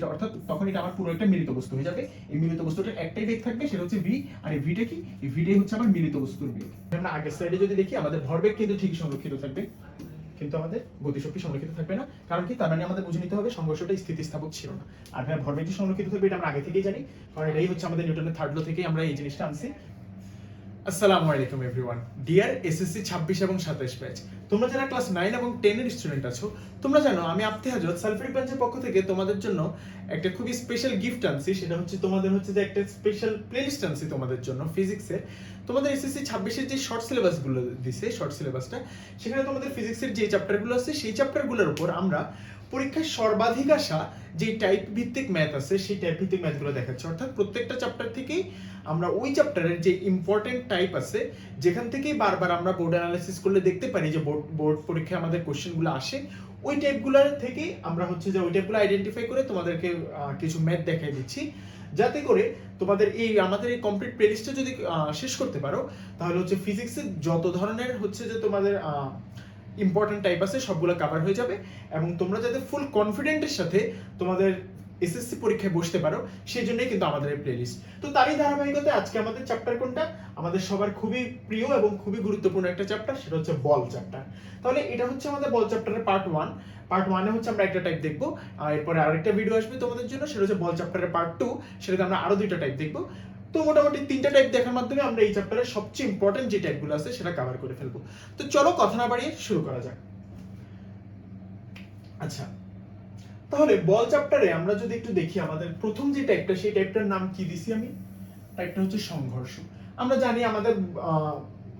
এটা অর্থাৎ তখন এটা পুরো একটা মিলিত বস্তু হয়ে যাবে। এই মিলিত একটাই বেগ থাকবে, সেটা হচ্ছে ভি আর এই ভিটা কি? এই ভিটাই হচ্ছে আমার মিলিত বস্তুর বেগ। আমরা আগের স্লাইডে যদি দেখি, আমাদের ভরবেগ কিন্তু ঠিক সংরক্ষিত থাকবে। কিন্তু আমাদের গতিশক্তি সংরক্ষিত থাকবে না। কারণ কি? তার মানে আমাদের বুঝে নিতে হবে সংঘর্ষটা স্থিতিস্থাপক ছিল না। আর ভাই ভরবেগটি সংরক্ষিত থাকবে এটা আমরা আগে থেকেই জানি। কারণ এটাই হচ্ছে আমাদের নিউটনের থার্ড ল থেকেই আমরা এই জিনিসটা আনছি। আসসালামু আলাইকুম এভরিওয়ান। ডিয়ার এসএসসি 26 এবং 27 ব্যাচ তোমরা যারা ক্লাস 9 এবং 10 এর স্টুডেন্ট আছো, তোমরা জানো আমি আপ্তে হাজত সালফারিক ব্রাঞ্চের পক্ষ থেকে তোমাদের জন্য একটা খুবই স্পেশাল গিফট আনছি। সেটা হচ্ছে তোমাদের হচ্ছে যে একটা স্পেশাল প্লেলিস্ট আনছি তোমাদের জন্য ফিজিক্সের তোমাদের এসএসসি 26 এর যে শর্ট সিলেবাসগুলো দিছে শর্ট সিলেবাসটা সেখানে তোমাদের ফিজিক্সের যে চ্যাপ্টারগুলো আছে, সেই চ্যাপ্টারগুলোর উপর আমরা পরীক্ষায় সর্বাধিক আসা যে টাইপ ভিত্তিক ম্যাথ আছে, সেই টাইপ ভিত্তিক ম্যাথগুলো দেখাচ্ছে। অর্থাৎ প্রত্যেকটা চ্যাপ্টার থেকেই আমরা ওই চ্যাপ্টারের যে ইম্পর্টেন্ট টাইপ আছে, যেখান থেকেই বারবার আমরা বোর্ড অ্যানালাইসিস করলে দেখতে পারি যে বোর্ড বোর্ড পরীক্ষায় আমাদের কোশ্চেনগুলো আসে, ওই টাইপগুলোর থেকেই আমরা হচ্ছে যে ওই টাইপগুলো আইডেন্টিফাই করে তোমাদেরকে কিছু ম্যাথ দেখাই দিচ্ছি। যাতে করে তোমাদের এই, আমাদের এই কমপ্লিট প্লেলিস্টটা যদি শেষ করতে পারো, তাহলে হচ্ছে ফিজিক্সের যত ধরনের হচ্ছে যে তোমাদের ইম্পর্টেন্ট টাইপ আছে, সবগুলো কভার হয়ে যাবে। এবং তোমরা যাতে ফুল কনফিডেন্টের সাথে তোমাদের এসএসসি পরীক্ষায় বসতে পারো, সেই জন্যই কিন্তু আমাদের এই প্লেলিস্ট তো তারই ধারাবাহিকতায় আজকে আমাদের চ্যাপ্টার কোনটা? আমাদের সবার খুবই প্রিয় এবং খুবই গুরুত্বপূর্ণ একটা চ্যাপ্টার সেটা হচ্ছে বল চ্যাপ্টার তাহলে এটা হচ্ছে আমাদের বল চ্যাপ্টারের পার্ট ওয়ান পার্ট ওয়ানে হচ্ছে আমরা একটা টাইপ দেখব। এরপরে আরেকটা ভিডিও আসবে তোমাদের জন্য, সেটা হচ্ছে বল চ্যাপ্টারের পার্ট টু সেটাতে আমরা আরও দুইটা টাইপ দেখব। তো মোটামুটি তিনটা টাইপ দেখার মাধ্যমে আমরা এই চ্যাপ্টারের সবচেয়ে ইম্পর্টেন্ট যে টাইপগুলো আছে সেটা কভার করে ফেলব। তো চলো কথা না বাড়িয়ে শুরু করা যাক। আচ্ছা তাহলে বল চ্যাপ্টারে আমরা যদি একটু দেখি আমাদের প্রথম যে টাইপটা সেই টাইপটার নাম কি দিছি আমি? টাইপটা হচ্ছে সংঘর্ষ। আমরা জানি আমাদের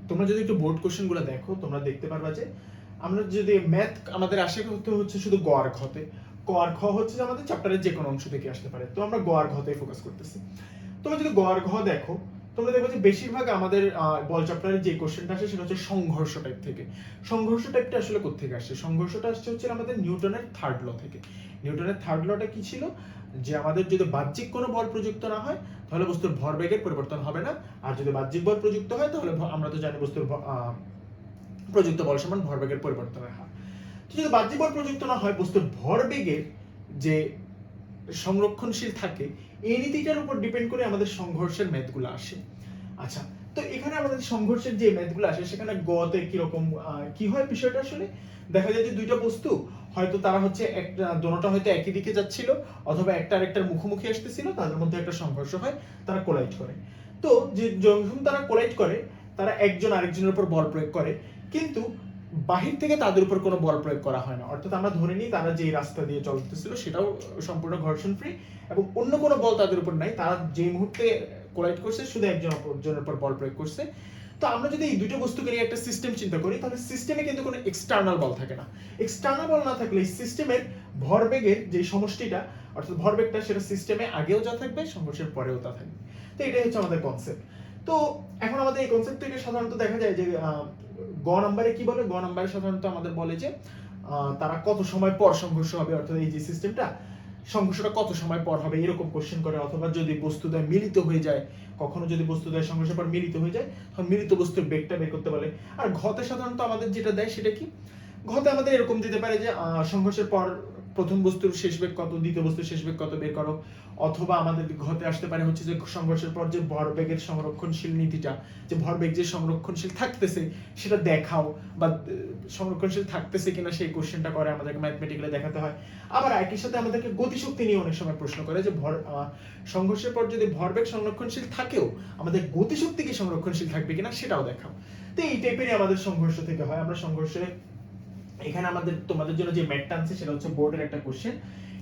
তোমরা যদি একটু বোর্ড কোশ্চেনগুলো দেখো, তোমরা দেখতে পারবা যে আমরা যদি ম্যাথ আমাদের আসে করতে হচ্ছে শুধু গ আর খতে ক আর খ হচ্ছে যে আমাদের চ্যাপ্টারের যে কোনো অংশ থেকে আসতে পারে। তো আমরা গ আর ঘতে ফোকাস করতেছি। তোমরা যদি গ আর ঘ দেখো, তোমরা দেখবে যে বেশিরভাগ আমাদের বল চ্যাপ্টারের যে কোশ্চেনটা আসে সেটা হচ্ছে সংঘর্ষ টাইপ থেকে। সংঘর্ষ টাইপটা আসলে কোথেকে আসছে? সংঘর্ষটা আসছে হচ্ছে আমাদের নিউটনের থার্ড ল থেকে। নিউটনের থার্ড লটা কি ছিল? যে আমাদের যদি বাহ্যিক কোনো বল প্রযুক্ত না হয়, তাহলে বস্তুর ভরবেগের পরিবর্তন হবে না। আর যদি বাহ্যিক বল প্রযুক্ত হয়, তাহলে আমরা তো জানি বস্তুর প্রযুক্ত বল সমান ভরবেগের পরিবর্তনের হার। যদি বাহ্যিক বল প্রযুক্ত না হয়, বস্তুর ভরবেগের যে সংরক্ষণশীল থাকে, এই নীতিটার উপর ডিপেন্ড করে আমাদের সংঘর্ষের ম্যাথগুলো আসে। আচ্ছা তো এখানে আমাদের সংঘর্ষের যে ম্যাথগুলো আসে, সেখানে গতে কীরকম কি হয় বিষয়টা আসলে? দেখা যায় যে দুইটা বস্তু, হয়তো তারা হচ্ছে একটা দোনোটা হয়তো একই দিকে যাচ্ছিল, অথবা একটা আরেকটার মুখোমুখি আসতেছিল, তাদের মধ্যে একটা সংঘর্ষ হয়, তারা কোলাইট করে। তো যে, যখন তারা কোলাইট করে, তারা একজন আরেকজনের উপর বল প্রয়োগ করে, কিন্তু বাহির থেকে তাদের উপর কোনো বল প্রয়োগ করা হয় না। অর্থাৎ আমরা ধরে নিই, তারা যে রাস্তা দিয়ে চলতেছিল সেটাও সম্পূর্ণ ঘর্ষণ ফ্রি এবং অন্য কোনো বল তাদের উপর নাই। তারা যে মুহূর্তে কোলাইড করছে, শুধু একজন অপরজনের উপর বল প্রয়োগ করছে। তো আমরা যদি এই দুটো বস্তুকে নিয়ে একটা সিস্টেম চিন্তা করি, তাহলে সিস্টেমে কিন্তু কোনো এক্সটার্নাল বল থাকে না। এক্সটার্নাল বল না থাকলে সিস্টেমের ভরবেগের যে সমষ্টিটা, অর্থাৎ ভরবেগটা সেটা সিস্টেমে আগেও যা থাকবে, সংঘর্ষের পরেও তা থাকবে। তো এটাই হচ্ছে আমাদের কনসেপ্ট তো এখন আমাদের এই কনসেপ্ট থেকে সাধারণত দেখা যায় যে গ নম্বরে কি বলে? গ নাম্বারে সাধারণত আমাদের বলে যে তারা কত সময় পর সংঘর্ষ হবে? অর্থাৎ এই যে সিস্টেমটা সংঘর্ষটা কত সময় পর হবে? এরকম কোশ্চেন করে। অথবা যদি বস্তুদ্বয় মিলিত হয়ে যায়, কখনো যদি বস্তুদ্বয় সংঘর্ষের পর মিলিত হয়ে যায়, তখন মিলিত বস্তুর বেগটা বের করতে বলে। আর ঘতে সাধারণত আমাদের যেটা দেয় সেটা কি? ঘতে আমাদের এরকম দিতে পারে যে সংঘর্ষের পর প্রথম বস্তুর শেষ বেগ কত, দ্বিতীয় বস্তুর শেষ বেগ কত বের করো? অথবা আমাদের ঘতে আসতে পারে হচ্ছে যে সংঘর্ষের পর যে ভরবেগের সংরক্ষণশীল নীতিটা, যে ভরবেগ যে সংরক্ষণশীল থাকতেছে, সেটা দেখাও বা সংরক্ষণশীল থাকতেছে কিনা সেই কোশ্চেনটা করে আমাদেরকে ম্যাথমেটিক্যালি দেখাতে হয়। আবার একই সাথে আমাদেরকে গতিশক্তি নিয়ে অনেক সময় প্রশ্ন করে যে ভর সংঘর্ষের পর যদি ভরবেগ সংরক্ষণশীল থাকেও, আমাদের গতিশক্তি কি সংরক্ষণশীল থাকবে কিনা সেটাও দেখাও। তো এই টাইপেরই আমাদের সংঘর্ষ থেকে হয়। আমরা সংঘর্ষে এখানে আমাদের, তোমাদের জন্য যে ম্যাটটা আনছে সেটা হচ্ছে বোর্ডের একটা কোশ্চেন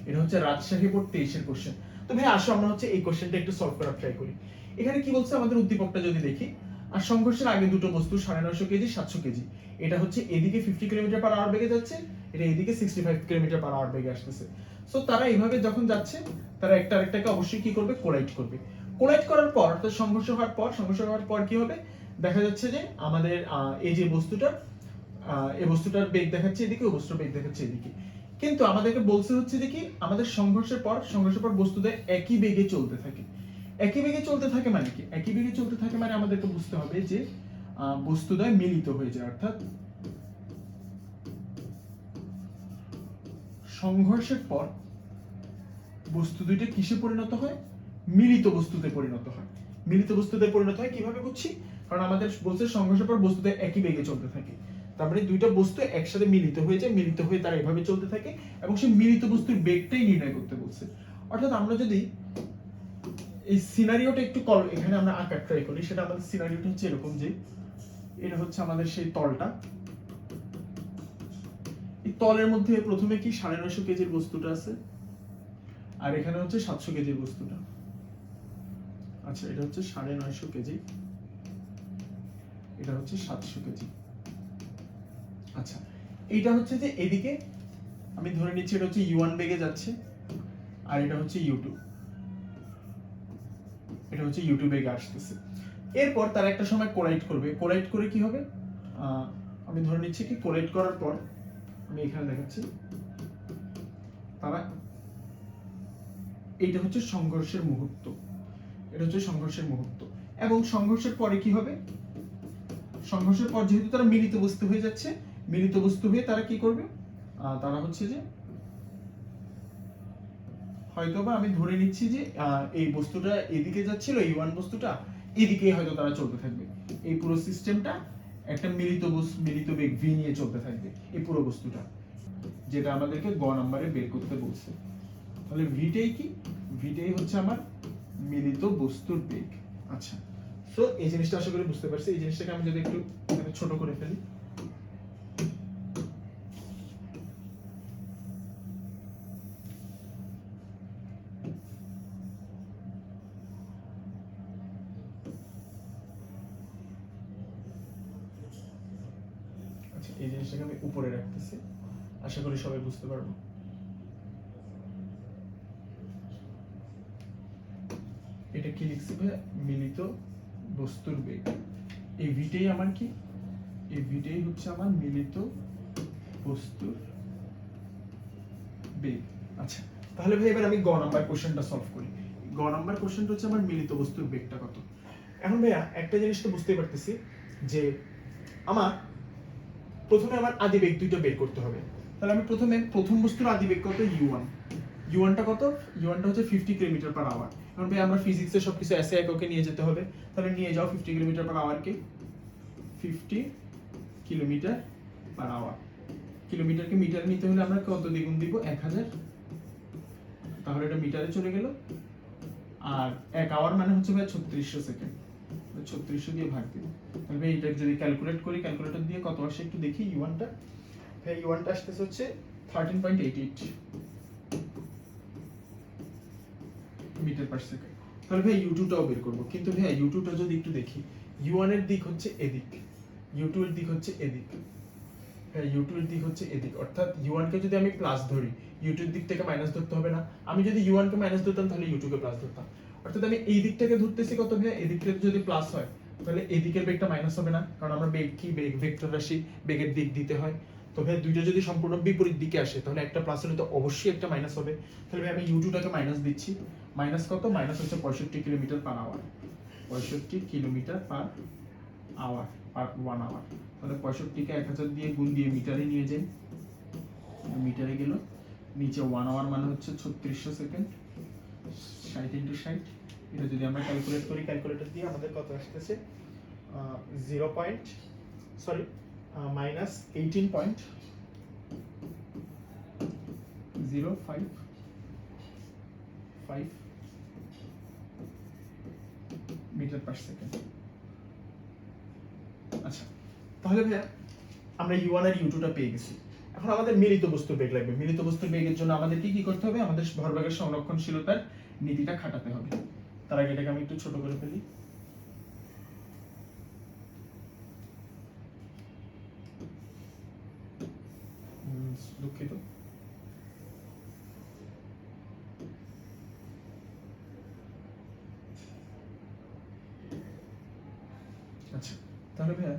এটা হচ্ছে রাজশাহী বোর্ড তেইশের কোশ্চেন তো ভাই আসো, আমরা হচ্ছে এই কোশ্চেনটা একটু সলভ করার ট্রাই করি। এখানে কি বলছে আমাদের উদ্দীপকটা যদি দেখি? আর সংঘর্ষের আগে দুটো বস্তু, সাড়ে নয়শো কেজি, সাতশো কেজি। এটা হচ্ছে এদিকে ফিফটি কিলোমিটার পার আওয়ার বেগে যাচ্ছে, এটা এদিকে sixty five kilometre per hour বেগে আসতেছে। সো তারা এইভাবে যখন যাচ্ছে, তারা একটা আরেকটাকে অবশ্যই কি করবে? কোলাইড করবে। কোলাইড করার পর তো সংঘর্ষ হওয়ার পর, সংঘর্ষ হওয়ার পর কি হবে? দেখা যাচ্ছে যে আমাদের এই যে বস্তুটা এই বস্তুটার বেগ দেখাচ্ছে এদিকে ও বস্তুটার বেগ দেখাচ্ছে এদিকে। কিন্তু আমাদেরকে বলছে হচ্ছে কি আমাদের সংঘর্ষের পর সংঘর্ষের পর বস্তুদের একই বেগে চলতে থাকে। একই বেগে চলতে থাকে মানে কি? একই বেগে চলতে থাকে মানে আমাদেরকে বুঝতে হবে যে আহ, বস্তুদ্বয় মিলিত হয়ে যায় অর্থাৎ সংঘর্ষের পর বস্তু দুইটা কিসে পরিণত হয়? মিলিত বস্তুতে পরিণত হয়। মিলিত বস্তুতে পরিণত হয় কীভাবে বুঝছি? কারণ আমাদের বলছে সংঘর্ষের পর বস্তুতে একই বেগে চলতে থাকে। তারপরে দুইটা বস্তু একসাথে মিলিত হয়ে যায়, মিলিত হয়ে তারা এভাবে চলতে থাকে এবং সেই মিলিত বস্তুর বেগটাই নির্ণয় করতে বলছে। অর্থাৎ আমরা যদি এই সিনারিওটা একটু কল এখানে আমরা আঁকার ট্রাই করি, সেটা আমাদের সিনারিওটা হচ্ছে এরকম যে, এটা হচ্ছে আমাদের সেই তলটা। এই তলের মধ্যে প্রথমে কি সাড়ে নয়শো কেজির বস্তুটা আছে? আর এখানে হচ্ছে সাতশো কেজির বস্তুটা। আচ্ছা এটা হচ্ছে সাড়ে নয়শো কেজি। এটা হচ্ছে সাতশো কেজি। আচ্ছা এইটা হচ্ছে যে এদিকে, আমি ধরে নিচ্ছি এটা হচ্ছে ইউয়ান বেগে যাচ্ছে, আর এটা হচ্ছে ইউটু এটা হচ্ছে ইউটিউবে আসতেছে। এরপর তারা একটা সময় কোলাইট করবে। কোলাইট করে কি হবে? আমি ধরে নিচ্ছি কি কোলাইট করার পর আমি এখানে দেখাচ্ছি, তারা, এইটা হচ্ছে সংঘর্ষের মুহূর্ত। এটা হচ্ছে সংঘর্ষের মুহূর্ত। এবং সংঘর্ষের পরে কি হবে? সংঘর্ষের পর যেহেতু তারা মিলিত বস্তু হয়ে যাচ্ছে মিলিত বস্তু হয়ে তারা কি করবে? তারা হচ্ছে যে হয়তোবা আমি ধরে নিচ্ছি যে এই বস্তুটা এদিকে যাচ্ছিল, এই ওয়ান বস্তুটা এদিকে হয়তো তারা চলতে থাকবে। এই পুরো সিস্টেমটা একটা মিলিত বস্তু মিলিত বেগ ভি নিয়ে চলতে থাকবে, এই পুরো বস্তুটা। যেটা আমাদেরকে গ নম্বরে বের করতে বলছে। তাহলে ভিটাই কি? ভিটাই হচ্ছে আমার মিলিত বস্তুর বেগ আচ্ছা। সো এই জিনিসটা আশা করি বুঝতে পারছি। এই জিনিসটাকে আমি যদি একটু ছোট করে ফেলি আচ্ছা এই জিনিসটাকে আমি উপরে রাখতেছি। আশা করি সবাই বুঝতে পারব। এটা কি লিখছি মিলিত বস্তুর বেগ। এই ভিটাই আমার কি? এই ভিটাই হচ্ছে আমার মিলিত বস্তুর বেগ। আচ্ছা তাহলে ভাই এবার আমি গ নাম্বার কোশ্চেনটা সলভ করি। গ নাম্বার কোশ্চেনটা হচ্ছে আমার মিলিত বস্তুর বেগটা কত? এখন ভাইয়া একটা জিনিস তো বুঝতেই পারতেছি যে আমার প্রথমে আমার আদি বেগ দুইটা বের করতে হবে। তাহলে আমি প্রথমে প্রথম বস্তুর আদিবেগ কত? ইউ ওয়ান ইউ ওয়ানটা কত? ইউ ওয়ানটা হচ্ছে ফিফটি কিলোমিটার পার আওয়ার কারণ ভাই আমরা ফিজিক্সে সব কিছু এসে এককে নিয়ে যেতে হবে। তাহলে নিয়ে যাও ফিফটি কিলোমিটার পার আওয়ারকে ফিফটি কিলোমিটার পার আওয়ার কিলোমিটারকে মিটার নিতে হলে আমরা কত দ্বিগুণ দিব? এক হাজার। তাহলে এটা মিটারে চলে গেল। আর এক আওয়ার মানে হচ্ছে ভাই ছত্রিশশো সেকেন্ড ছত্রিশশো দিয়ে ভাগ দিব তাহলে ভাই এটা যদি ক্যালকুলেট করি ক্যালকুলেটর দিয়ে কত আসে একটু দেখি ইউয়ানটা ভাই ইউয়ানটা আসতেছে হচ্ছে thirteen point eight eight metre per second তাহলে ভাই ইউটুটাও বের করব। কিন্তু ভাই ইউটুটা যদি একটু দেখি ইউয়ান এর দিক হচ্ছে এদিক ইউটু এর দিক হচ্ছে এদিক। হ্যাঁ ইউটু এর দিক হচ্ছে এদিক। অর্থাৎ ইউয়ান কে যদি আমি প্লাস ধরি ইউটুর দিক থেকে মাইনাস ধরতে হবে না। আমি যদি ইউয়ান কে মাইনাস ধরতাম, তাহলে ইউটু কে প্লাস ধরতাম। অর্থাৎ আমি এই দিকটাকে ধরতেছি কত ভাই এদিক থেকে যদি প্লাস হয়, তাহলে এদিকের বেগটা মাইনাস হবে না। কারণ আমরা বেগ কি? বেগ ভেক্টর রাশি, বেগের দিক দিতে হয়। তো ভাই, দুইটা যদি সম্পূর্ণ বিপরীত দিকে আসে, তাহলে একটা প্লাস হলে তো অবশ্যই একটা মাইনাস হবে। তাহলে ভাই, আমি ইউটুটাকে মাইনাস দিচ্ছি। মাইনাস কত? মাইনাস হচ্ছে পঁয়ষট্টি কিলোমিটার পার আওয়ার পঁয়ষট্টি kilometre per hour per one hour তাহলে পঁয়ষট্টিকে এক হাজার দিয়ে গুণ দিয়ে মিটারে নিয়ে যাই। মিটারে গেল। নিচে ওয়ান আওয়ার মানে হচ্ছে ছত্রিশশো সেকেন্ড ষাট ইন্টু ষাট। এটা যদি আমরা ক্যালকুলেট করি ক্যালকুলেটর দিয়ে আমাদের কত আসতেছে? Zero point sorry minus eighteen point zero five five metre per second আচ্ছা তাহলে ভাইয়া, আমরা ইউ আর ইউ টুটা পেয়ে গেছি। এখন আমাদের মিলিত বস্তুর বেগ লাগবে। মিলিত বস্তুর বেগের জন্য আমাদের কি কি করতে হবে? আমাদের ভরবেগের সংরক্ষণশীলতার নীতিটা খাটাতে হবে। তার আগে এটাকে আমি একটু ছোট করে ফেলি। দুঃখিত। আচ্ছা তাহলে ভাইয়া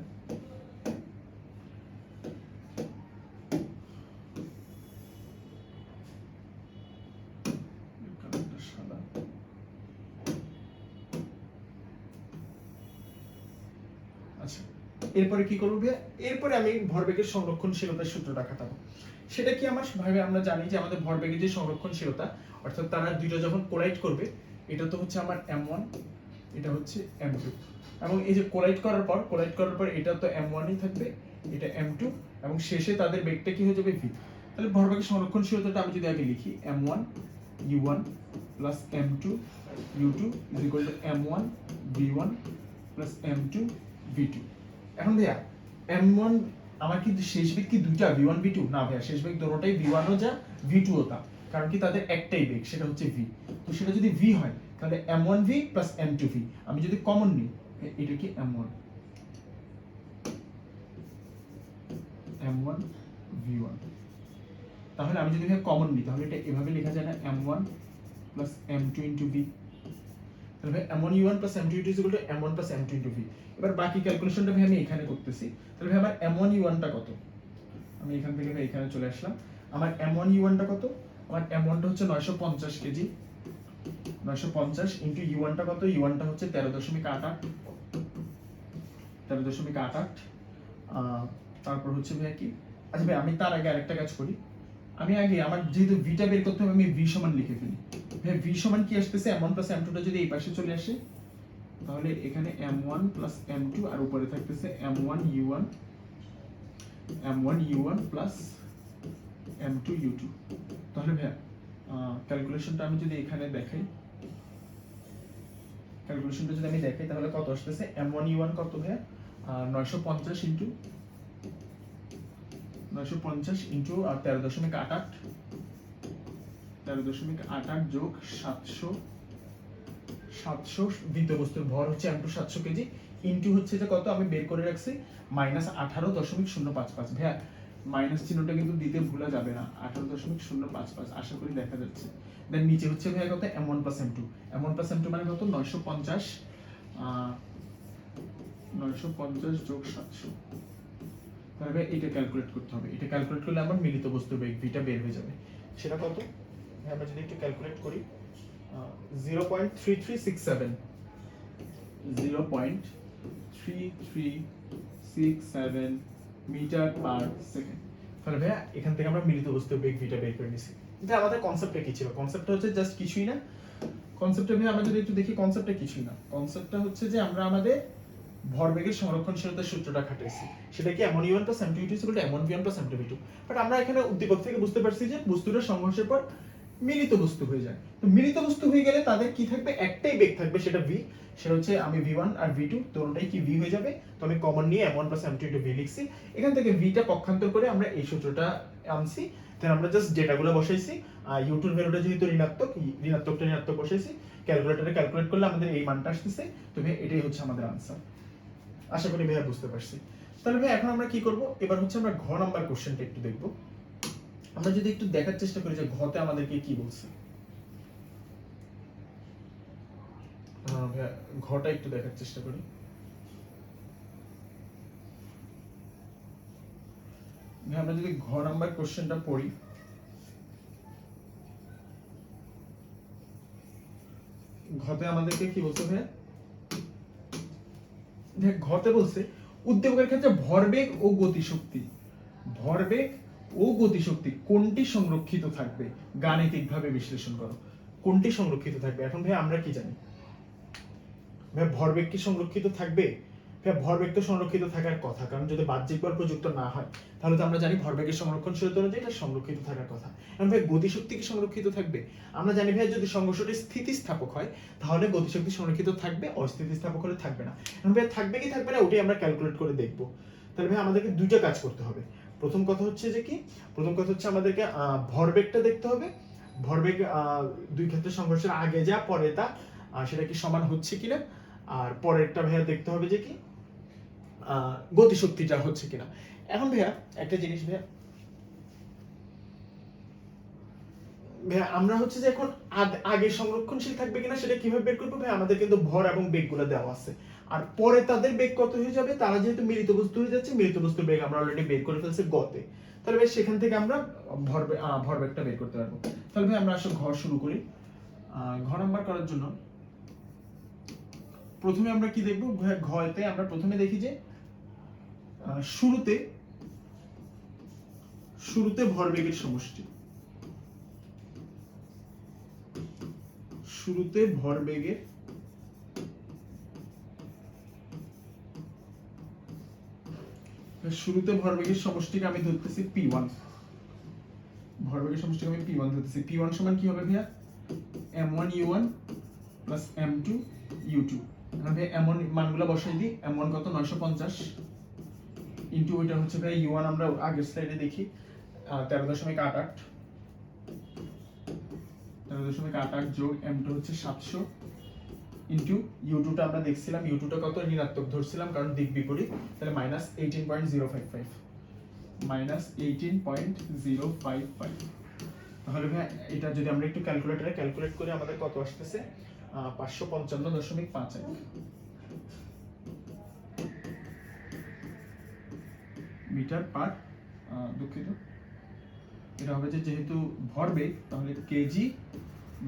এরপরে কি করব ভাইয়া? এরপরে আমি ভরবেগের সংরক্ষণশীলতার সূত্রটা খাটাবো। সেটা কি আমার? ভাবে আমরা জানি যে আমাদের ভরবেগের যে সংরক্ষণশীলতা, অর্থাৎ তারা দুইটা যখন কোলাইড করবে, এটা তো হচ্ছে আমার এম ওয়ান এটা হচ্ছে এম টু এবং এই যে কোলাইড করার পর কোলাইড করার পর এটা তো এম ওয়ানই থাকবে, এটা এম টু এবং শেষে তাদের বেগটা কি হয়ে যাবে ভি তাহলে ভরবেগের সংরক্ষণশীলতাটা আমি যদি আগে লিখি m one u one plus m two u two is equal to m one v one plus m two v two এখন ভাইয়া এম ওয়ান আমার কিন্তু শেষ বেগ কি দুইটা? ভি ওয়ান ভি টু না ভাইয়া, শেষ বেগ দুটোটাই ভি ওয়ানও যা ভি টুও তা। কারণ কি তাদের একটাই বেগ, সেটা হচ্ছে ভি তো সেটা যদি ভি হয়, তাহলে m one v plus m two v আমি যদি কমন নিই, এটা কি m one m one v one তাহলে আমি যদি কমন নিই, তাহলে এটা এভাবে লেখা যায় না m one plus m two into v তাহলে ভাই m one u one plus m two into equal to m one plus m two into v এবার বাকি ক্যালকুলেশনটা ভাই আমি এখানে করতেছি। তাহলে ভাই আমার এম ওয়ান ইউ ওয়ানটা কত? আমি এখান থেকে ভাই এখানে চলে আসলাম। আমার এম ওয়ান ইউ ওয়ানটা কত? আমার এম হচ্ছে নয়শো পঞ্চাশ কেজি। নয়শো পঞ্চাশ ইন্টু ইউ ওয়ানটা কত? ইউ ওয়ানটা হচ্ছে তেরো দশমিক আট আট। তেরো দশমিক আট আট। তারপর হচ্ছে ভাই কি? আচ্ছা ভাই, আমি তার আগে আরেকটা কাজ করি। আমি আগে আমার যেহেতু ভিটা বের করতে হবে, আমি ভি সমান লিখে ফেলি। ভাই ভি সমান কি আসতেছে? এম ওয়ান প্লাস এম টুটা যদি এই পাশে চলে আসে, তাহলে এখানে m one plus m two আর উপরে থাকতেছে m one u one m one u one plus m two u two তাহলে ভাইয়া ক্যালকুলেশনটা আমি যদি এখানে দেখাই ক্যালকুলেশনটা যদি আমি দেখাই, তাহলে কত আসতেছে? এম ওয়ান ইউ ওয়ান কত ভাইয়া? নয়শো পঞ্চাশ ইন্টু নয়শো পঞ্চাশ ইন্টু আর তেরো দশমিক আট আট। তেরো দশমিক আট আট যোগ সাতশো সাতশো দ্বিতীয় বস্তুর ভর হচ্ছে এম সাতশো কেজি। ইন্টু হচ্ছে যে কত? আমি বের করে রাখছি, মাইনাস আঠারো দশমিক শূন্য পাঁচ পাঁচ। ভাইয়া, মাইনাস চিহ্নটা কিন্তু দিতে ভুলা যাবে না। আঠারো দশমিক শূন্য পাঁচ পাঁচ, আশা করি দেখা যাচ্ছে। দেন নিচে হচ্ছে ভাইয়া কত? M one plus two m one plus m two মানে কত? নয়শো পঞ্চাশ নয়শো পঞ্চাশ যোগ সাতশো। তাহলে এটা ক্যালকুলেট করতে হবে। এটা ক্যালকুলেট করলে আমার মিলিত বস্তু বেগ ভিটা বের হয়ে যাবে। সেটা কত? আমরা যদি একটু ক্যালকুলেট করি zero point three three six seven zero point three three six seven metre per second তাহলে ভাইয়া এখান থেকে আমরা মিলিত বস্তু বেগ ভিটা বের করে নিছি। এটা আমাদের কনসেপ্টটা কি ছিল? কনসেপ্টটা হচ্ছে জাস্ট কিছুই না। কনসেপ্টটা নিয়ে আমরা যদি একটু দেখি কনসেপ্টটা কিছুই না। কনসেপ্টটা হচ্ছে যে আমরা আমাদের ভরবেগের সংরক্ষণশীলতার সূত্রটা খাটাইছি সেটা কি ইউন প্লাস এম টু এমন বিয়ন প্লাস এম টু বাট আমরা এখানে উদ্দীপক থেকে বুঝতে পারছি যে বস্তুটা সংঘর্ষের পর মিলিত বস্তু হয়ে যায়। তো মিলিত বস্তু হয়ে গেলে তাদের কি থাকবে? একটাই বেগ থাকবে, সেটা ভি সেটা হচ্ছে আমি ভি ওয়ান আর ভি টু দুটোটাই কি ভি হয়ে যাবে? তো আমি কমন নিয়ে m one plus m two v লিখছি। এখান থেকে ভিটা পক্ষান্তর করে আমরা এই সূত্রটা আনছি। দেন আমরা জাস্ট ডেটাগুলো বসাইছি। আর ইউটিউব ভ্যালুটা যেহেতু ঋণাত্মক ঋণাত্মকটা ঋণাত্মক বসাইছি। ক্যালকুলেটরে ক্যালকুলেট করলে আমাদের এই মানটা আসতেছে। তো ভাই, এটাই হচ্ছে আমাদের আনসার আশা করি ভাইয়া বুঝতে পারছি। তাহলে ভাই এখন আমরা কি করব? এবার হচ্ছে আমরা ঘ নাম্বার কোশ্চেনটা একটু দেখব। আমরা যদি একটু দেখার চেষ্টা করি যে ঘতে আমাদেরকে কি বলছে। ঘটা একটু দেখার চেষ্টা করি। আমরা যদি ঘ নাম্বার কোশ্চেনটা পড়ি। ঘতে আমাদেরকে কি বলছে ভাইয়া? ঘতে বলছে, উদ্দীপকের ক্ষেত্রে ভরবেগ ও গতিশক্তি ভরবেগ ও গতিশক্তি কোনটি সংরক্ষিত থাকবে? গাণিতিকভাবে বিশ্লেষণ করো। কোনটি সংরক্ষিত থাকবে? এখন ভাই আমরা কি জানি? ভাই ভরবেগ কি সংরক্ষিত থাকবে? ভরবেগ তো সংরক্ষিত থাকার কথা। কারণ যদি বাহ্যিক বল প্রযুক্ত না হয়, তাহলে তো আমরা জানি ভরবেগের সংরক্ষণ সংরক্ষণশীলতা অনুযায়ী এটা সংরক্ষিত থাকার কথা। এখন ভাই, গতিশক্তি কি সংরক্ষিত থাকবে? আমরা জানি ভাই, যদি সংঘর্ষটি স্থিতিস্থাপক হয়, তাহলে গতিশক্তি সংরক্ষিত থাকবে, অস্থিতিস্থাপক হলে থাকবে না। এখন ভাই, থাকবে কি থাকবে না, ওটাই আমরা ক্যালকুলেট করে দেখব। তাহলে ভাই, আমাদেরকে দুইটা কাজ করতে হবে। প্রথম কথা হচ্ছে যে কি? প্রথম কথা হচ্ছে আমাদেরকে ভরবেগটা দেখতে হবে। ভরবেগ দুই ক্ষেত্রে সংঘর্ষের আগে যা, পরে তা সেটা কি সমান হচ্ছে কিনা? আর পরেরটা ভাইয়া দেখতে হবে যে কি? গতিশক্তিটা হচ্ছে কিনা। এখন ভাইয়া, একটা জিনিস ভাইয়া। ভাইয়া, আমরা হচ্ছে যে এখন আগে সংরক্ষণশীল থাকবে কিনা সেটা কীভাবে বের করব? ভাই আমাদের কিন্তু ভর এবং বেগগুলো দেওয়া আছে। আর পরে তাদের বেগ কত হয়ে যাবে? তারা যেহেতু মিলিত বস্তু হয়ে যাচ্ছে, মিলিত বস্তুর বেগ আমরা অলরেডি বের করে ফেলছি গতে। তাহলে ভাই সেখান থেকে আমরা ভর ভরবেগটা বের করতে পারব। তাহলে ভাই আমরা আসলে ঘর শুরু করি। ঘর নাম্বার করার জন্য প্রথমে আমরা কি দেখব? ঘতে আমরা প্রথমে দেখি যে শুরুতে শুরুতে ভরবেগের সমষ্টি। শুরুতে ভরবেগের শুরুতে ভরবেগের সমষ্টিকে আমি ধরতেছি পি ওয়ান ভরবেগের সমষ্টিকে আমি পি ওয়ান ধরতেছি। পি ওয়ান সমান কি হবে ভাইয়া? M one u one plus m two u two ভাই এমন মানগুলো বসাই দিই। এম ওয়ান কত? নয়শো পঞ্চাশ। ইন্টু ওইটা হচ্ছে ভাই ইউ ওয়ান আমরা আগের স্লাইডে দেখি। তেরো দশমিক আট আট। তেরো দশমিক আট আট যোগ এম টু হচ্ছে সাতশো। ইন্টু ইউ আমরা দেখছিলাম। ইউ কত? ঋণাত্মক ধরছিলাম, কারণ দিক বিপরীত। তাহলে minus eighteen point zero five five minus eighteen point zero five five তাহলে ভাই এটা যদি আমরা একটু ক্যালকুলেটরে ক্যালকুলেট করি আমাদের কত আসতেছে? পাঁচশো পঞ্চান্ন দশমিক পাঁচ এক। মিটার পার দুঃখিত। এটা হবে যে যেহেতু ভরবেগ তাহলে কেজি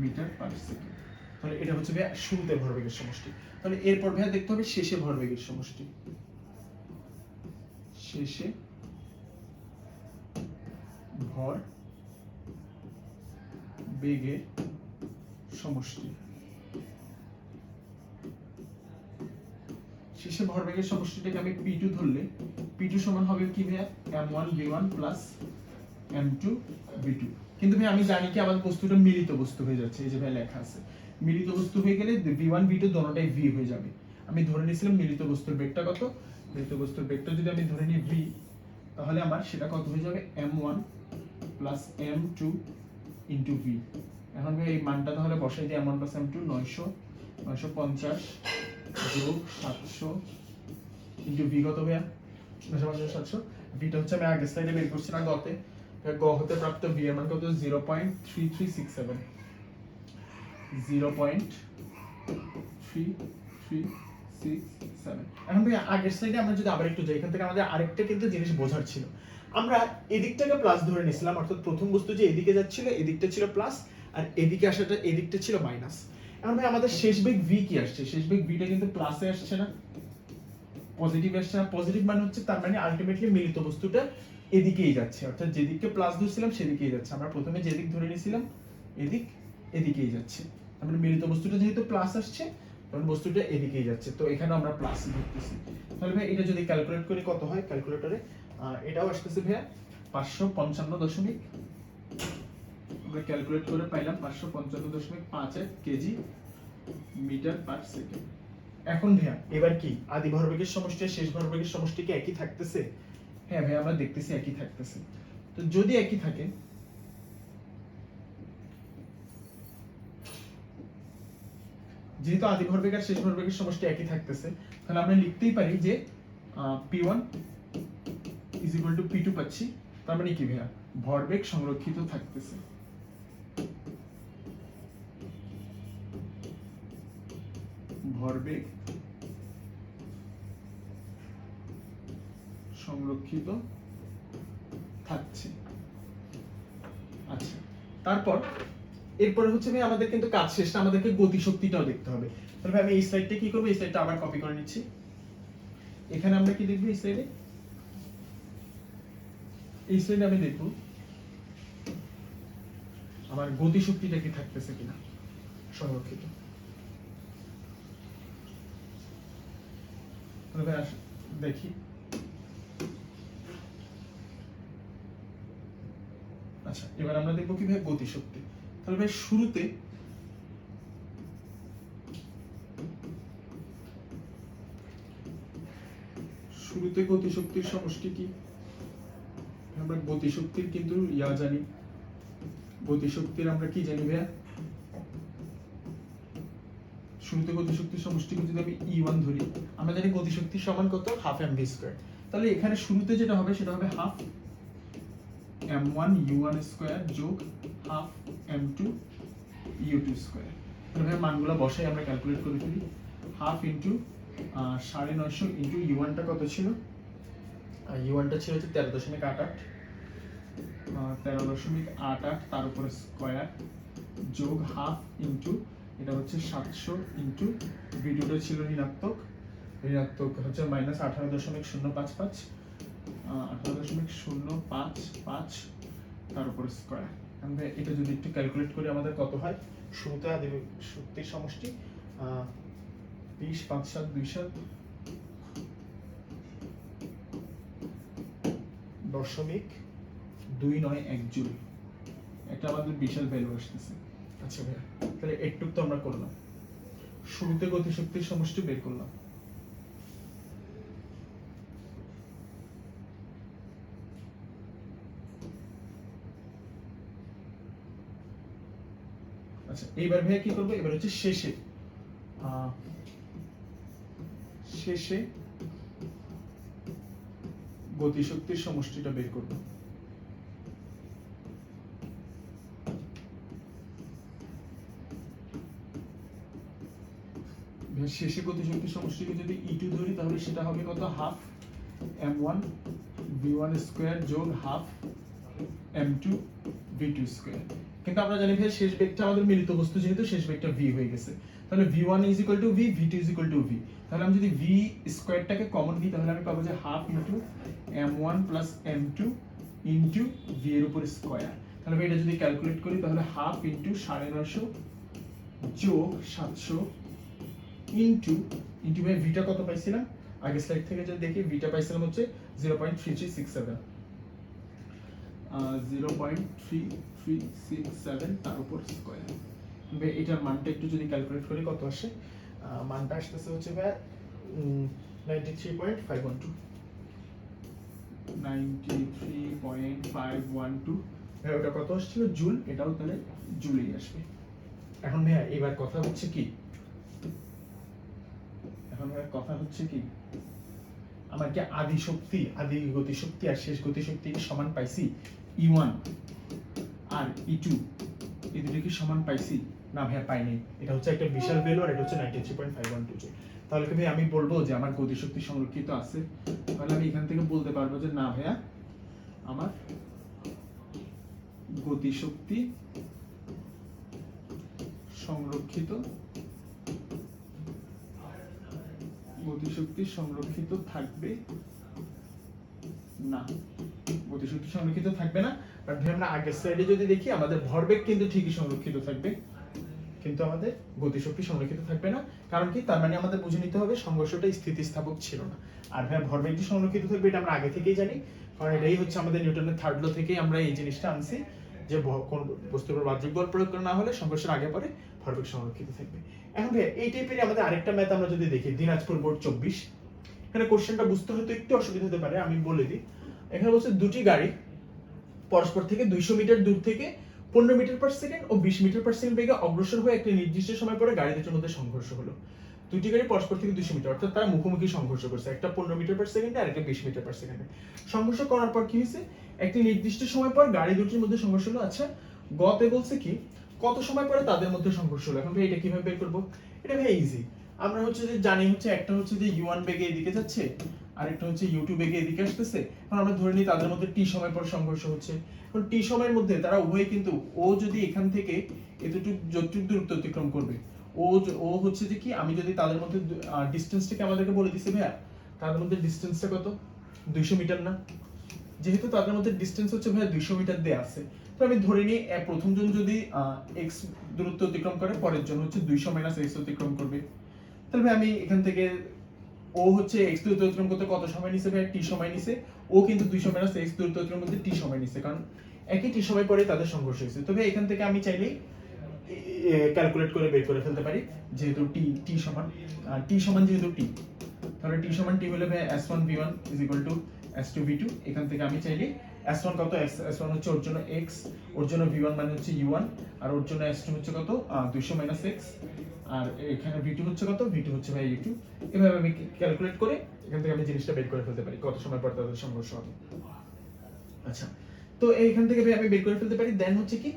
মিটার পার সেকেন্ড তাহলে এটা হচ্ছে ভাইয়া শুরুতে ভরবেগের সমষ্টি। তাহলে এরপর ভাইয়া দেখতে হবে শেষে ভরবেগের সমষ্টি। শেষে ভর বেগের সমষ্টি। শেষে ভরবেগের সমষ্টিটাকে আমি পি টু ধরলে পি টু সমান হবে কি ভাইয়া? M one v one plus m two v two কিন্তু ভাই আমি জানি কি আমাদের বস্তুটা মিলিত বস্তু হয়ে যাচ্ছে, এই যে ভাই লেখা আছে। মিলিত বস্তু হয়ে গেলে ভি ওয়ান ভি টু দোনোটাই ভি হয়ে যাবে। আমি ধরে নিয়েছিলাম মিলিত বস্তুর বেগটা কত? মিলিত বস্তুর বেগটা যদি আমি ধরে নিই ভি তাহলে আমার সেটা কত হয়ে যাবে? M one plus m two into v এখন এই মানটা তাহলে বসাই দিই m one plus m two নয়শো নয়শো পঞ্চাশ। আগের স্লাইডে আমরা যদি আবার একটু যাই, এখান থেকে আমাদের আরেকটা কিন্তু জিনিস বোঝার ছিল। আমরা এদিকটাকে প্লাস ধরে নিছিলাম অর্থাৎ প্রথম বস্তু যে এদিকে যাচ্ছিল, এদিকটা ছিল প্লাস আর এদিকে আসাটা, এদিকটা ছিল মাইনাস এখন ভাই, আমাদের শেষ বেগ ভি কি আসছে? শেষ বেগ ভিটা কিন্তু প্লাসে আসছে না। পজিটিভ আসছে না। পজিটিভ মানে হচ্ছে তার মানে আলটিমেটলি মিলিত বস্তুটা এদিকেই যাচ্ছে। অর্থাৎ যেদিকে প্লাস ধরছিলাম, সেদিকেই যাচ্ছে। আমরা প্রথমে যেদিক ধরে নিয়েছিলাম, এদিক এদিকেই যাচ্ছে। আমরা মিলিত বস্তুটা যেহেতু প্লাস আসছে তখন বস্তুটা এদিকেই যাচ্ছে। তো এখানে আমরা প্লাস ধরতেছি। তাহলে ভাই, এটা যদি ক্যালকুলেট করি, কত হয়? ক্যালকুলেটরে এটাও আসতেছে ভাইয়া পাঁচশো পঞ্চান্ন দশমিক আমরা ক্যালকুলেট করে পাইলাম পাঁচশো পঞ্চান্ন দশমিক পাঁচ এক কেজি মিটার পার সেকেন্ড। এখন ভাইয়া এবার কি? আদি ভরবেগের সমষ্টি আর শেষ ভরবেগের সমষ্টি কি একই থাকতেছে? হ্যাঁ ভাই আমরা দেখতেছি একই থাকতেছে। তো যদি একই থাকে যেহেতু আদি ভরবেগ আর শেষ ভরবেগের সমষ্টি একই থাকতেছে তাহলে আমরা লিখতেই পারি যে p one is equal to p two পাচ্ছি। তার মানে কি ভাইয়া? ভরবেগ সংরক্ষিত থাকতেছে। ভরবেগ সংরক্ষিত থাকছে। আচ্ছা তারপর, এরপরে হচ্ছে ভাই আমাদের কিন্তু কাজ শেষ না, আমাদেরকে গতিশক্তিটাও দেখতে হবে। তাহলে আমি এই স্লাইডটা কি করব? এই স্লাইডটা আবার কপি করে নিচ্ছি। এখানে আমরা কি দেখব এই স্লাইডে এই স্লাইডে আমি দেখব আমার গতিশক্তিটা কি থাকতেছে কিনা? সংরক্ষিত তাহলে ভাই আস- দেখি। আচ্ছা এবার আমরা দেখব কি ভাই গতিশক্তি। তাহলে ভাই শুরুতে শুরুতে গতিশক্তির সমষ্টি কি? আমরা গতিশক্তির কিন্তু ইয়া জানি। গতিশক্তির আমরা কি জানি ভাইয়া? শুরুতে গতিশক্তির সমষ্টিকে যদি আমি ই ওয়ান ধরি আমরা জানি গতিশক্তির সমান কত? হাফ এম ভি স্কোয়ার তাহলে এখানে শুরুতে যেটা হবে সেটা হবে half m one u one square যোগ half m two u two square তাহলে মানগুলো বসাই আমরা ক্যালকুলেট করে ফেলি। হাফ ইন্টু সাড়ে নয়শো ইন্টু ইউ ওয়ানটা কত ছিল? ইউ ওয়ানটা ছিল হচ্ছে তেরো দশমিক আট আট। তেরো দশমিক আট আট তার উপরে স্কোয়ার যোগ হাফ ইন্টু এটা হচ্ছে সাতশো ইন্টু, ভিডিওটা ছিল ঋণাত্মক। ঋণাত্মক হচ্ছে মাইনাস আঠারো দশমিক শূন্য পাঁচ পাঁচ আঠারো দশমিক শূন্য পাঁচ পাঁচ তার উপরে স্কোয়ার আমরা এটা যদি একটু ক্যালকুলেট করি আমাদের কত হয়? শুরুতে দেবে শক্তির সমষ্টি বিশ, পাঁচ, সাত, দুই, সাত, দশমিক দুই নয় এক জুল। এটা আমাদের বিশাল ভ্যালু আসতেছে। আচ্ছা ভাইয়া, তাহলে একটু তো আমরা করলাম। শুরুতে গতিশক্তির সমষ্টি বের করলাম। আচ্ছা এইবার ভাইয়া কি করব? এবার হচ্ছে শেষে। শেষে গতিশক্তির সমষ্টিটা বের করব এবার শেষে গতিশক্তির সমষ্টিকে যদি ই টু ধরি, তাহলে সেটা হবে কত? Half m one v one square যোগ half m two v two square কিন্তু আমরা জানি ভাই, শেষ বেগটা আমাদের মিলিত বস্তু যেহেতু, শেষ বেগটা ভি হয়ে গেছে। তাহলে v one is equal to v v two is equal to v তাহলে আমি যদি ভি স্কোয়ারটাকে কমন নিই তাহলে আমি পাবো যে half into m one plus m two into v এর উপর স্কোয়ার তাহলে এটা যদি ক্যালকুলেট করি, তাহলে হাফ ইন্টু সাড়ে নয়শো যোগ সাতশো ইন্টু ইন্টু ভাই ভিটা কত পাইছিলাম? আগের স্লাইড থেকে যদি দেখি ভিটা পাইছিলাম হচ্ছে zero point three three six seven zero point three three six seven তার উপর স্কোয়ার এটার মানটা একটু যদি ক্যালকুলেট করি কত আসে? মানটা আসতেছে হচ্ছে ভাই ninety three point five one two ninety three point five one two ওটা কত আসছিল? জুল। এটাও তাহলে জুলেই আসবে। এখন ভাইয়া এবার কথা হচ্ছে কি? এখন কথা হচ্ছে কি আমার কি আদি শক্তি, আদি গতি শক্তি আর শেষ গতি শক্তি সমান পাইছি ই ওয়ান আর ই টু এই দুটো কি সমান পাইছি। না ভাইয়া, পাইনি। এটা হচ্ছে একটা বিশাল ভ্যালু আর এটা হচ্ছে ninety three point five one two তাহলে কি আমি বলব যে আমার গতি শক্তি সংরক্ষিত আছে। তাহলে আমি এখান থেকে বলতে পারব যে না ভাইয়া, আমার গতি শক্তি সংরক্ষিত গতিশক্তি সংরক্ষিত থাকবে না। গতিশক্তি সংরক্ষিত থাকবে না। বাট আমরা আগের স্লাইডে যদি দেখি, আমাদের ভরবেগ কিন্তু ঠিকই সংরক্ষিত থাকবে। কিন্তু আমাদের গতিশক্তি সংরক্ষিত থাকবে না। কারণ কি? তার মানে আমাদের বুঝে নিতে হবে সংঘর্ষটা স্থিতিস্থাপক ছিল না। আর ভাই ভরবেগটি সংরক্ষিত থাকবে এটা আমরা আগে থেকেই জানি। কারণ এটাই হচ্ছে আমাদের নিউটনের থার্ড ল থেকেই আমরা এই জিনিসটা আনছি। যে কোন বস্তুর উপর বাহ্যিক বল প্রয়োগ করা না হলে সংঘর্ষের আগে পরে ভরবেগ সংরক্ষিত থাকবে। এখন ভাই এই টাইপের আমাদের আরেকটা ম্যাথ আমরা যদি দেখি, দিনাজপুর বোর্ড চব্বিশ। এখানে কোশ্চেনটা বুঝতে হয়তো একটু অসুবিধা হতে পারে, আমি বলে দিই। এখানে বলছে দুটি গাড়ি পরস্পর থেকে দুইশো মিটার দূর থেকে পনেরো মিটার পার সেকেন্ড ও বিশ মিটার পার সেকেন্ড বেগে অগ্রসর হয়ে একটি নির্দিষ্ট সময় পরে গাড়ি দুটির মধ্যে সংঘর্ষ হলো। দুটি গাড়ি পরস্পর থেকে দুইশো মিটার অর্থাৎ তারা মুখোমুখি সংঘর্ষ করছে। একটা পনেরো মিটার পার সেকেন্ডে আর একটা বিশ মিটার পার সেকেন্ডে সংঘর্ষ করার পর কি হয়েছে? একটি নির্দিষ্ট সময় পর গাড়ি দুটির মধ্যে সংঘর্ষ হলো। আচ্ছা গতে বলছে কি, কত সময় পরে তাদের মধ্যে সংঘর্ষ হলো? এখন ভাই এটা কীভাবে বের করব? এটা ভাই ইজি আমরা হচ্ছে যে জানি হচ্ছে একটা হচ্ছে যে ইউ ওয়ান বেগে এদিকে যাচ্ছে, আরেকটা হচ্ছে ইউটিউব বেগে এদিকে আসতেছে। এখন আমরা ধরে নিই তাদের মধ্যে টি সময় পর সংঘর্ষ হচ্ছে। এখন টি সময়ের মধ্যে তারা উভয় কিন্তু ও যদি এখান থেকে এতটুকু যতটুকু দূরত্ব অতিক্রম করবে, ও ও হচ্ছে যে কি, আমি যদি তাদের মধ্যে ডিস্টেন্সটাকে আমাদেরকে বলে দিছি ভাইয়া, তাদের মধ্যে ডিস্টেন্সটা কত? দুইশো মিটার না? যেহেতু তাদের মধ্যে ডিস্টেন্স হচ্ছে ভাইয়া দুইশো মিটার দিয়ে আছে। তো আমি ধরে নিই আহ, প্রথম জন যদি এক্স দূরত্ব অতিক্রম করে পরের জন হচ্ছে দুইশো মাইনাস এক্স অতিক্রম করবে। তাহলে ভাই আমি এখান থেকে ও হচ্ছে এক্স দূরত্ব অতিক্রম করতে কত সময় নিছে ভাই টি সময় নিছে। ও কিন্তু দুইশো মাইনাস এক্স দূরত্ব অতিক্রম করতে টি সময় নিছে কারণ একই টি সময় পরে তাদের সংঘর্ষ হয়েছে। তবে এখান থেকে আমি চাইলেই ক্যালকুলেট করে বের করে ফেলতে পারি যেহেতু টি টি সমান। টি সমান যেহেতু টি তাহলে টি সমান টি হলে ভাই s one v one is equal to s two v two এখান থেকে আমি চাইলে এস ওয়ান কত? এস এস ওয়ান হচ্ছে ওর জন্য এক্স ওর জন্য ভি ওয়ান মানে হচ্ছে ইউ ওয়ান আর ওর জন্য এস টু হচ্ছে কত? দুইশো মাইনাস এক্স আর এখানে ভি টু হচ্ছে কত? ভি টু হচ্ছে ভাই ইউ টু এভাবে আমি ক্যালকুলেট করে এখান থেকে আমি জিনিসটা বের করে ফেলতে পারি, কত সময় পর তাদের সংঘর্ষ হবে। আচ্ছা তো এইখান থেকে ভাই আমি বের করে ফেলতে পারি দেন হচ্ছে কি,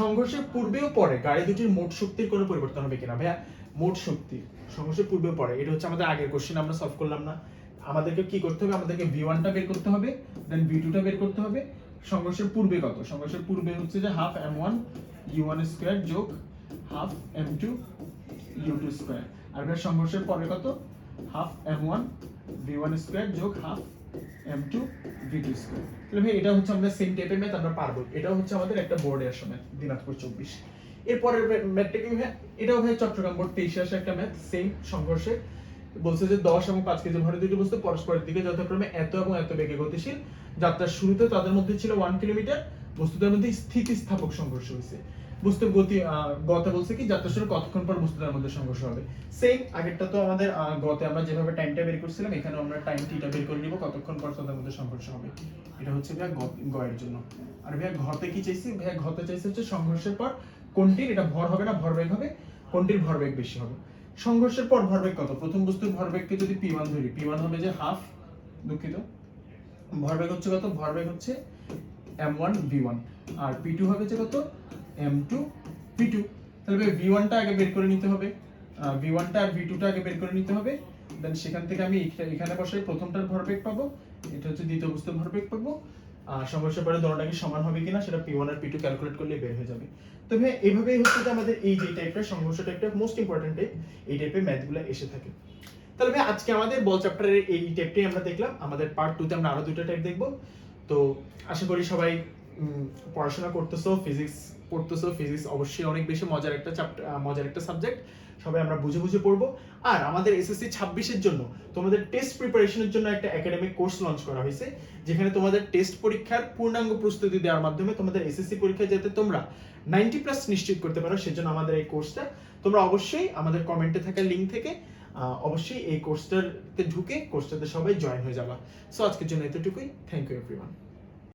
সংঘর্ষের পূর্বেও পরে গাড়ি দুটির মোট শক্তির কোনো পরিবর্তন হবে কিনা? ভাইয়া, মোট শক্তি, সংঘর্ষের পূর্বেও পরে, এটা হচ্ছে আমাদের আগের কোশ্চেন আমরা সলভ করলাম না। আমাদেরকে কি করতে হবে? আমাদেরকে ভি ওয়ানটা বের করতে হবে দেন ভি টুটা বের করতে হবে। সংঘর্ষের পূর্বে কত? সংঘর্ষের পূর্বে হচ্ছে যে half m one u one square যোগ half m two u two square আর ভাই সংঘর্ষের পরে কত? Half m one v one square যোগ half m two v two square তাহলে ভাই, এটা হচ্ছে আমাদের সেম টাইপের ম্যাথ আমরা পারব। এটাও হচ্ছে আমাদের একটা বোর্ডে আসা ম্যাথ দিনাজপুর চব্বিশ। এরপরের ম্যাথটা কি এটাও ভাই চট্টগ্রাম বোর্ড তেইশে আসা একটা ম্যাথ সেম সংঘর্ষে বলছে যে দশ এবং পাঁচ কেজি ভরে দুটি বস্তু পরস্পরের দিকে যথাক্রমে এত এবং এত বেগে গতিশীল। যাত্রার শুরুতে তাদের মধ্যে ছিল ওয়ান কিলোমিটার বস্তুদের মধ্যে স্থিতিস্থাপক সংঘর্ষ হয়েছে। গতি গতে বলছে কি, যাত্রা শুরু কতক্ষণ পর মধ্যে সংঘর্ষ হবে? সেম আগেরটা তো আমাদের গতে আমরা যেভাবে টাইমটা বের করছিলাম, এখানে আমরা টাইম টিটা বের করে নিব, কতক্ষণ পর তাদের মধ্যে সংঘর্ষ হবে। এটা হচ্ছে ভাইয়া গয়ের জন্য। আর ভাইয়া ঘতে কি চাইছি? ভাইয়া ঘতে চাইছে হচ্ছে সংঘর্ষের পর কোনটির, এটা ভর হবে না, ভরবেগ হবে, কোনটির ভর ভরবেগ বেশি হবে? সংঘর্ষের পর ভরবেগ কত? প্রথম বস্তুর ভরবেগকে যদি পি ওয়ান ধরি পি ওয়ান হবে যে হাফ দুঃখিত। ভরবেগ হচ্ছে কত? ভরবেগ হচ্ছে এম ওয়ান ভি ওয়ান আর পি টু হবে যে কত? এম টু ভি টু তাহলে ভি ওয়ানটা আগে বের করে নিতে হবে। ভি ওয়ানটা আর ভি টুটা আগে বের করে নিতে হবে। দেন সেখান থেকে আমি এখানে বসে প্রথমটার ভরবেগ পাবো। এটা হচ্ছে দ্বিতীয় বস্তুর ভরবেগ পাবো। আর সংঘর্ষের পরে দোনোটা কি সমান হবে কিনা, সেটা পি ওয়ান আর পি টু ক্যালকুলেট করলে বের হয়ে যাবে। তবে এইভাবেই হচ্ছে যে আমাদের এই যে টাইপটা সংঘর্ষ টাইপটা মোস্ট ইম্পর্টেন্ট টাইপ এই টাইপের ম্যাথগুলো এসে থাকে। তাহলে ভাই, আজকে আমাদের বল চ্যাপ্টারের এই টাইপটাই আমরা দেখলাম। আমাদের পার্ট টুতে আমরা আরও দুটো টাইপ দেখব। তো আশা করি সবাই পড়াশোনা করতেছো ফিজিক্স পড়তেছো ফিজিক্স অবশ্যই অনেক বেশি মজার একটা চ্যাপ্টার মজার একটা সাবজেক্ট সবাই আমরা বুঝে বুঝে পড়ব। আর আমাদের এসএসসি ছাব্বিশের জন্য তোমাদের টেস্ট প্রিপারেশনের জন্য একটা একাডেমিক কোর্স লঞ্চ করা হয়েছে, যেখানে তোমাদের টেস্ট পরীক্ষার পূর্ণাঙ্গ প্রস্তুতি দেওয়ার মাধ্যমে তোমাদের এসএসসি পরীক্ষায় যাতে তোমরা নাইনটি প্লাস নিশ্চিত করতে পারো, সেজন্য আমাদের এই কোর্সটা তোমরা অবশ্যই আমাদের কমেন্টে থাকা লিঙ্ক থেকে অবশ্যই এই কোর্সটাতে ঢুকে কোর্সটাতে সবাই জয়েন হয়ে যাবা। সো আজকের জন্য এতটুকুই। Thank you everyone